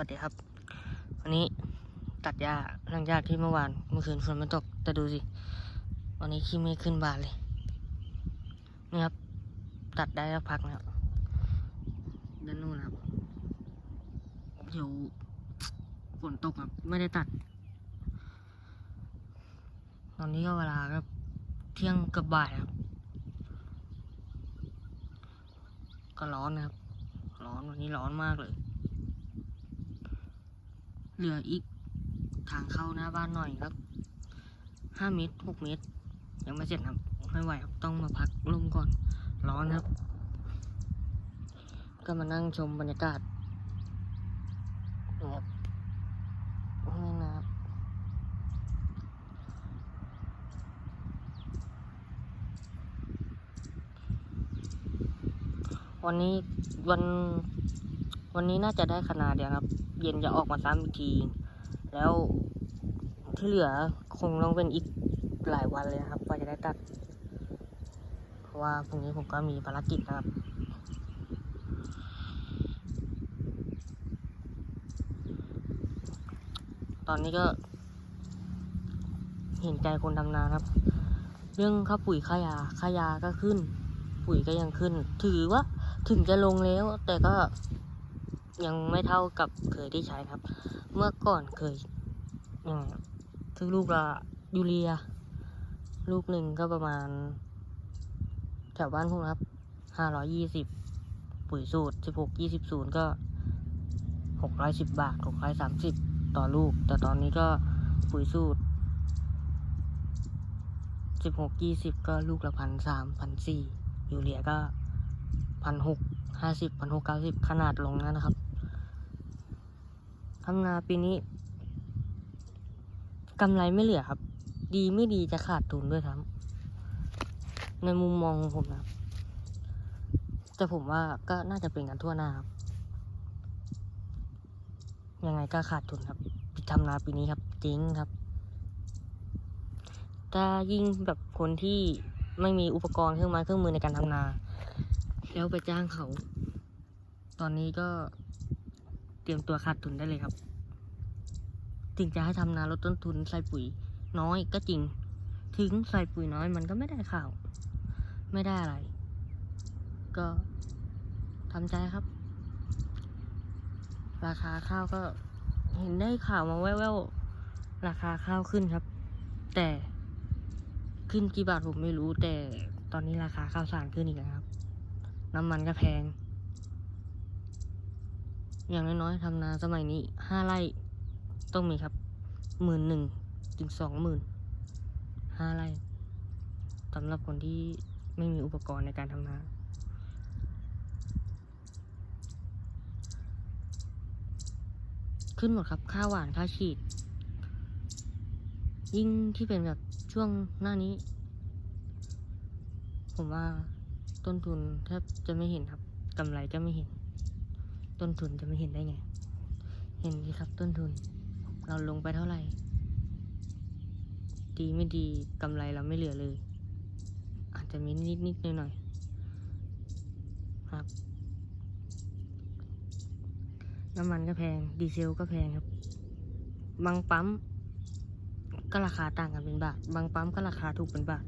วัสดีครับ วันนี้ตัดหญ้าหลังจากที่เมื่อวานเมื่อคืนฝนมันตกแต่ดูสิวันนี้ขี้เมฆขึ้นบานเลยนี่ครับ ตัดได้แล้วพักนะครับด้านนู้นนะครับเดี๋ยวฝนตกครับ ไม่ได้ตัด ตอนนี้ก็เวลาก็เที่ยงกับบ่ายครับ ก็ร้อนนะครับ ร้อนวันนี้ร้อนมากเลย เหลืออีกทางเข้าหน้าบ้านหน่อยครับห้าเมตรหกเมตร ยังไม่เสร็จครับไม่ไหวครับต้องมาพักลมก่อนร้อนครับ ก็มานั่งชมบรรยากาศนี่ครับนี่นะครับวันนี้วัน วันนี้น่าจะได้ขนาดเดียวครับ เย็นจะออกมาซ้ำอีกที แล้วที่เหลือคงต้องเป็นอีกหลายวันเลยนะครับกว่าจะได้ตัด เพราะว่าพรุ่งนี้ผมก็มีภารกิจนะครับตอนนี้ก็ เห็นใจคนทำนาครับ เรื่องค่าปุ๋ยค่ายาค่ายาก็ขึ้น ปุ๋ยก็ยังขึ้น ถือว่าถึงจะลงแล้ว แต่ก็ ยังไม่เท่ากับเคยที่ใช้ครับ เมื่อก่อนเคยถือลูกละยูเรีย ลูกหนึ่งก็ประมาณ แถวบ้านพวกครับห้าร้อยยี่สิบปุ๋ยสูตรสิบหกยี่สิบศูนย์ก็หกร้อยสิบบาทหกร้อยสามสิบต่อลูก แต่ตอนนี้ก็ปุ๋ยสูตรสิบหกยี่สิบก็ลูกละพันสามพันสี่ยูเรียก็พันหกห้าสิบพันหกเก้าสิบขนาดลงแล้วนะครับ ทำนาปีนี้กำไรไม่เหลือครับ ดีไม่ดีจะขาดทุนด้วยครับ ในมุมมองของผมนะครับแต่ผมว่าก็น่าจะเป็นกันทั่วหน้าครับ ยังไงก็ขาดทุนครับทำนาปีนี้ครับจริงครับ ถ้ายิ่งแบบคนที่ไม่มีอุปกรณ์เครื่องไม้เครื่องมือในการทำนา แล้วไปจ้างเขา ตอนนี้ก็ เตรียมตัวขาดทุนได้เลยครับ ถึงจะให้ทำนาลดต้นทุนใส่ปุ๋ยน้อยก็จริง ถึงใส่ปุ๋ยน้อยมันก็ไม่ได้ข่าว ไม่ได้อะไร ก็ทำใจครับ ราคาข้าวก็เห็นได้ข่าวมาแว่วๆ ราคาข้าวขึ้นครับ แต่ขึ้นกี่บาทผมไม่รู้ แต่ตอนนี้ราคาข้าวสารขึ้นอีกแล้วครับ น้ำมันก็แพง อย่างน้อยๆทำนาสมัยนี้ห้าไร่ต้องมีครับหมื่นหนึ่งถึงสองหมื่นห้าไร่สำหรับคนที่ไม่มีอุปกรณ์ในการทำนาขึ้นหมดครับ ค่าหวาน ค่าฉีด ยิ่งที่เป็นแบบช่วงหน้านี้ ผมว่าต้นทุนแทบจะไม่เห็นครับกำไรก็ไม่เห็น ต้นทุนจะไม่เห็นได้ไง เห็นสิครับต้นทุน เราลงไปเท่าไหร่ ดีไม่ดีกำไรเราไม่เหลือเลย อาจจะมีนิดนิดหน่อยหน่อยๆครับ น้ำมันก็แพง ดีเซลก็แพงครับ บางปั๊มก็ราคาต่างกันเป็นบาท บางปั๊มก็ราคาถูกเป็นบาท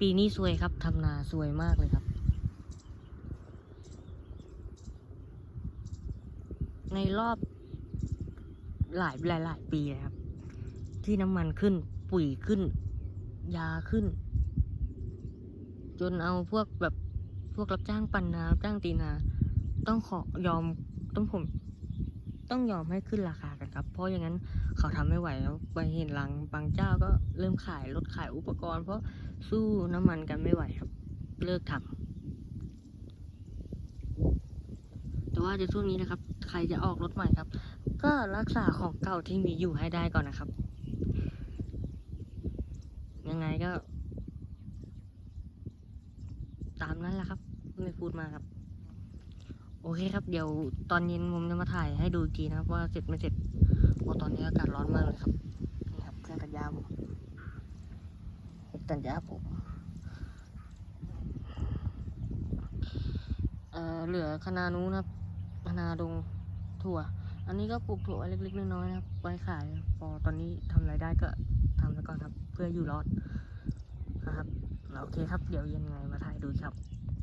ปีนี้สวยครับทำนาสวยมากเลยครับ ในรอบหลายหลายหลายปีเลยครับ ที่น้ำมันขึ้นปุ๋ยขึ้น ยาขึ้น จนเอาพวกแบบพวกรับจ้างปั่นนาจ้างตีนา ต้องขอยอมต้องผม ต้องยอมให้ขึ้นราคากันครับ เพราะอย่างนั้น เขาทำไม่ไหวแล้วไปเห็นหลังบางเจ้าก็เริ่มขายลดขายอุปกรณ์ เพราะสู้น้ำมันกันไม่ไหวครับ เลิกทำแต่ว่าในช่วงนี้นะครับ ใครจะออกรถใหม่ครับ ก็รักษาของเก่าที่มีอยู่ให้ได้ก่อนนะครับ ยังไงก็ ตามนั้นแหละครับ ไม่พูดมากครับโอเคครับ เดี๋ยวตอนเย็นผมจะมาถ่ายให้ดูอีกทีนะครับ ว่าเสร็จไม่เสร็จ ราะตอนนี้อากาศร้อนมากเลยครับ นี่ครับเครื่องตัดหญ้าผมเครื่องตัดหญ้าผมเอ่อเหลือคะนานู้นะครับคะนาดงถั่ว อันนี้ก็ปลูกถั่วเล็กๆน้อยๆนะครับไว้ขาย พอตอนนี้ทำรายได้ก็ทำไปก่อนครับ เพื่ออยู่รอดนะครับโอเคครับ เดี๋ยวยังไงมาถ่ายดูครับ